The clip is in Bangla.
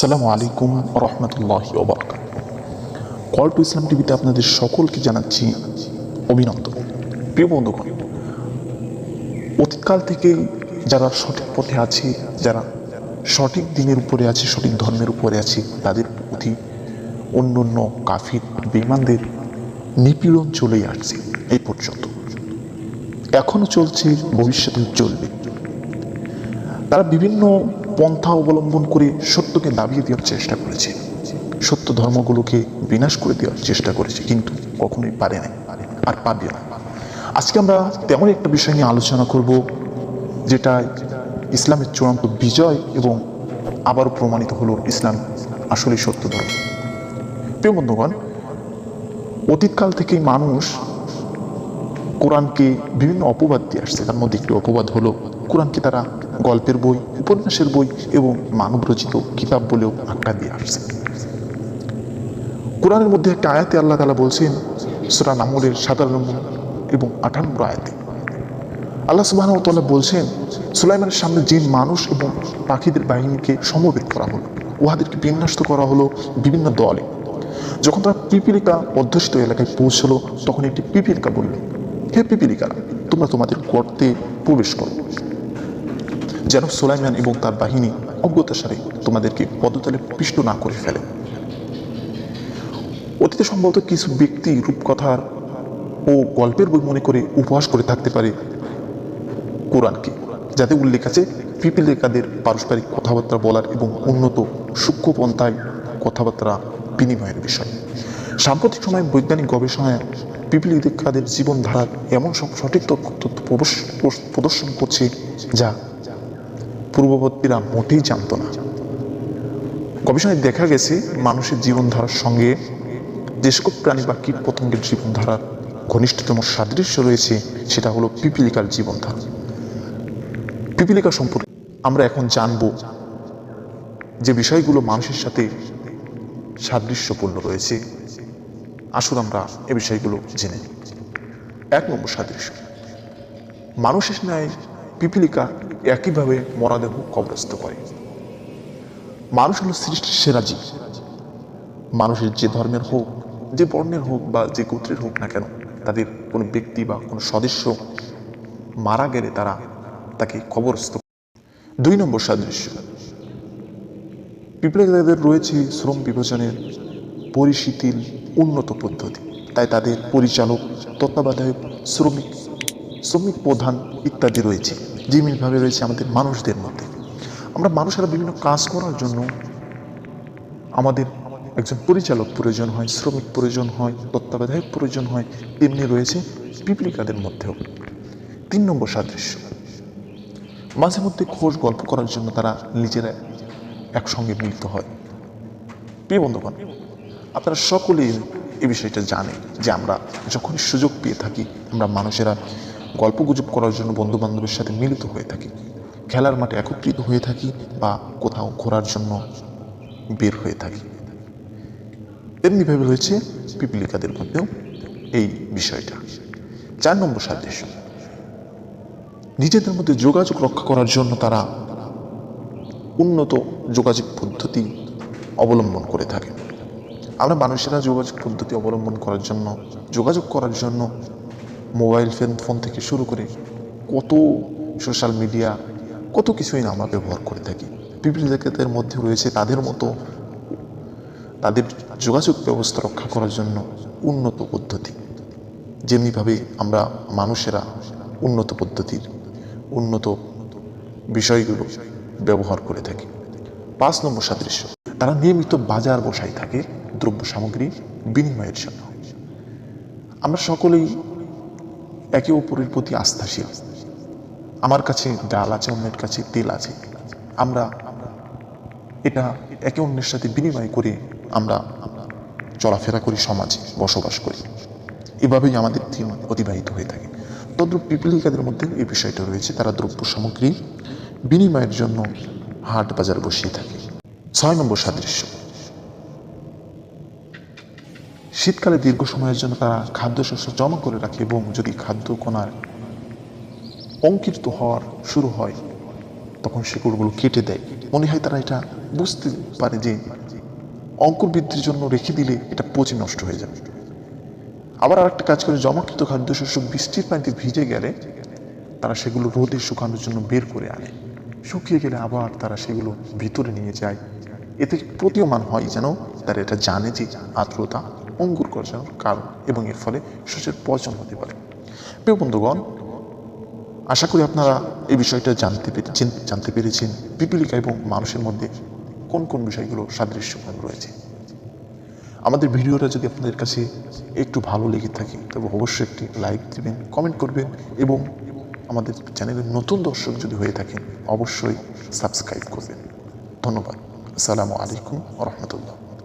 আসসালামু আলাইকুম রহমতুল্লাহ কল টু ইসলাম টিভিতে আপনাদের সকলকে জানাচ্ছি অভিনন্দন। প্রিয় বন্ধুগণ, অতীতকাল থেকে যারা সঠিক পথে আছে, যারা সঠিক দিনের উপরে আছে, সঠিক ধর্মের উপরে আছে, তাদের প্রতি অন্য অন্য কাফির বেমানদের নিপীড়ন চলেই আসছে এই পর্যন্ত। এখনও চলছে ভবিষ্যতে চলবে। তারা বিভিন্ন পন্থা অবলম্বন করে সত্যকে দাবিয়ে দেওয়ার চেষ্টা করেছে। সত্য ধর্মগুলোকে বিনাশ করে দেওয়ার চেষ্টা করেছে, কিন্তু কখনোই পারে না আর পাবে না। আজকে আমরা তেমন একটা বিষয় নিয়ে আলোচনা করব যেটা ইসলামের চূড়ান্ত বিজয় এবং আবারও প্রমাণিত হলো ইসলাম আসলে সত্য ধর্ম। প্রিয় বন্ধুগণ, অতীতকাল থেকেই মানুষ কোরআনকে বিভিন্ন অপবাদ দিয়ে আসছে। তার মধ্যে একটি অপবাদ হলো, কোরআনকে তারা গল্পের বই, উপন্যাসের বই এবং মানবরচিত কিতাব বলেও আখ্যা দিয়ে আসছে। কোরআনের মধ্যে একটা আয়াতে আল্লাহ তালা বলছেন, সুরা নামলের সাতান্ন এবং আঠান্ন আয়াতে। আল্লাহ সুবাহ বলছেন, সুলাইমানের সামনে যে মানুষ এবং পাখিদের বাহিনীকে সমবেত করা হলো। উহাদেরকে বিন্যস্ত করা হলো বিভিন্ন দলে। যখন তারা পিপিলিকা অধ্যুষিত এলাকায় পৌঁছলো, তখন একটি পিপিলিকা বলল, হে পিপিলিকারা, তোমরা তোমাদের গর্তে প্রবেশ করো। যেন সোলাইমান এবং তার বাহিনী অজ্ঞতাসারে তোমাদেরকে পদতলে পিষ্ট না করে ফেলে। অতীতে সম্ভবত কিছু ব্যক্তি রূপকথার ও গল্পের বই মনে করে উপহাস করে থাকতে পারে কোরআনকে, যাতে উল্লেখ আছে পিপিলিকাদের পারস্পরিক কথাবার্তা বলার এবং উন্নত সূক্ষ্ম পন্থায় কথাবার্তা বিনিময়ের বিষয়। সাম্প্রতিক সময়ে বৈজ্ঞানিক গবেষণায় পিপিলিকাদের জীবনধারার এমন সব সঠিক তথ্য প্রদর্শন করছে যা পূর্ববর্তীরা মোটেই জানত না। গবেষণায় দেখা গেছে, মানুষের জীবনধারার সঙ্গে যে সকল প্রাণী বা কীট পতঙ্গের জীবনধারার ঘনিষ্ঠতম সাদৃশ্য রয়েছে, সেটা হলো পিপিলিকার জীবনধারা। পিপিলিকা সম্পর্কে আমরা এখন জানব যে বিষয়গুলো মানুষের সাথে সাদৃশ্যপূর্ণ রয়েছে। আসুন আমরা এ বিষয়গুলো জেনে এক নম্বর সাদৃশ্য। মানুষের ন্যায় পিপিলিকা একইভাবে মরাদেহ কবরস্থ করে। মানুষ হলো সৃষ্টির সেরা জীব। মানুষের যে ধর্মের হোক, যে বর্ণের হোক বা যে গোত্রের হোক না কেন, তাদের কোনো ব্যক্তি বা কোনো সদস্য মারা গেলে তারা তাকে কবরস্থ। দুই নম্বর সাদৃশ্য। পিপিলিকাদের রয়েছে শ্রম বিভাজনের পরিশীতিল উন্নত পদ্ধতি। তাই তাদের পরিচালক, তত্ত্বাবধায়ক, শ্রমিক শ্রমিক প্রধান ইত্যাদি রয়েছে। যেমনিভাবে রয়েছে আমাদের মানুষদের মধ্যে। আমরা মানুষেরা বিভিন্ন কাজ করার জন্য আমাদের একজন পরিচালক প্রয়োজন হয়, শ্রমিক প্রয়োজন হয়, তত্ত্বাবধায়ক প্রয়োজন হয়, তেমনি রয়েছে পিপলিকাদের মধ্যেও। তিন নম্বর সাদৃশ্য। মাঝে মধ্যে খোঁজ গল্প করার জন্য তারা নিজেরা একসঙ্গে মিলিত হয়। প্রিয় বন্ধুগণ, আপনারা সকলেই এই বিষয়টা জানেন যে আমরা যখনই সুযোগ পেয়ে থাকি, আমরা মানুষেরা গল্প গুজব করার জন্য বন্ধু বান্ধবের সাথে মিলিত হয়ে থাকি। খেলার মাঠে একত্রিত হয়ে থাকি বা কোথাও ঘোরার জন্য বের হয়ে থাকি। তেমনিভাবে রয়েছে পিপিলিকাদের মধ্যেও এই বিষয়টা। চার নম্বর সাদৃশ্য। নিজেদের মধ্যে যোগাযোগ রক্ষা করার জন্য তারা উন্নত যোগাযোগ পদ্ধতি অবলম্বন করে থাকে। আমরা মানুষেরা যোগাযোগ পদ্ধতি অবলম্বন করার জন্য, যোগাযোগ করার জন্য মোবাইল ফোন ফোন থেকে শুরু করে কত সোশ্যাল মিডিয়া, কত কিছুই না আমরা ব্যবহার করে থাকি। বিভিন্ন জায়গাদের মধ্যে রয়েছে তাদের মতো তাদের যোগাযোগ ব্যবস্থা রক্ষা করার জন্য উন্নত পদ্ধতি। যেমনিভাবে আমরা মানুষেরা উন্নত পদ্ধতির উন্নত বিষয়গুলো ব্যবহার করে থাকি। পাঁচ নম্বর সাদৃশ্য, তারা নিয়মিত বাজার বসাই থাকে দ্রব্য সামগ্রী বিনিময়ের জন্য। আমরা সকলেই একে অপরের প্রতি আস্থাশীল। আমার কাছে ডাল আছে, অন্যের কাছে তেল আছে। আমরা, এটা একে অন্যের সাথে বিনিময় করে আমরা চলাফেরা করি, সমাজে বসবাস করি। এভাবেই আমাদের দিন অতিবাহিত হয়ে থাকে। তদ্রুপ পিপিলিকাদের মধ্যে এই বিষয়টা রয়েছে। তারা দ্রব্য সামগ্রী বিনিময়ের জন্য হাট বাজার বসিয়ে থাকে। ছয় নম্বর সাদৃশ্য। শীতকালে দীর্ঘ সময়ের জন্য তারা খাদ্যশস্য জমা করে রাখে এবং যদি খাদ্য কণার অঙ্কিত হওয়ার শুরু হয়, তখন শিকড়গুলো কেটে দেয়। মনে হয় তারা এটা বুঝতে পারে যে অঙ্কুর বৃদ্ধির জন্য রেখে দিলে এটা পচে নষ্ট হয়ে যাবে। আবার আরেকটা কাজ করে, জমাকৃত খাদ্যশস্য বৃষ্টির পানিতে ভিজে গেলে তারা সেগুলো রোদে শুকানোর জন্য বের করে আনে। শুকিয়ে গেলে আবার তারা সেগুলো ভিতরে নিয়ে যায়। এতে প্রতীয়মান হয় যেন তারা এটা জানে যে আর্দ্রতা অঙ্কুর গজানোর কারণ এবং এর ফলে শস্যের পচন হতে পারে। প্রিয় বন্ধুগণ, আশা করি আপনারা এই বিষয়টা জানতে পেরেছেন জানতে পেরেছেন। পিপিলিকা এবং মানুষের মধ্যে কোন কোন বিষয়গুলো সাদৃশ্যপূর্ণ রয়েছে। আমাদের ভিডিওটা যদি আপনাদের কাছে একটু ভালো লেগে থাকে, তবে অবশ্যই একটি লাইক দেবেন, কমেন্ট করবেন এবং আমাদের চ্যানেলের নতুন দর্শক যদি হয়ে থাকেন, অবশ্যই সাবস্ক্রাইব করবেন। ধন্যবাদ। আসসালামু আলাইকুম রহমতুল্লাহ।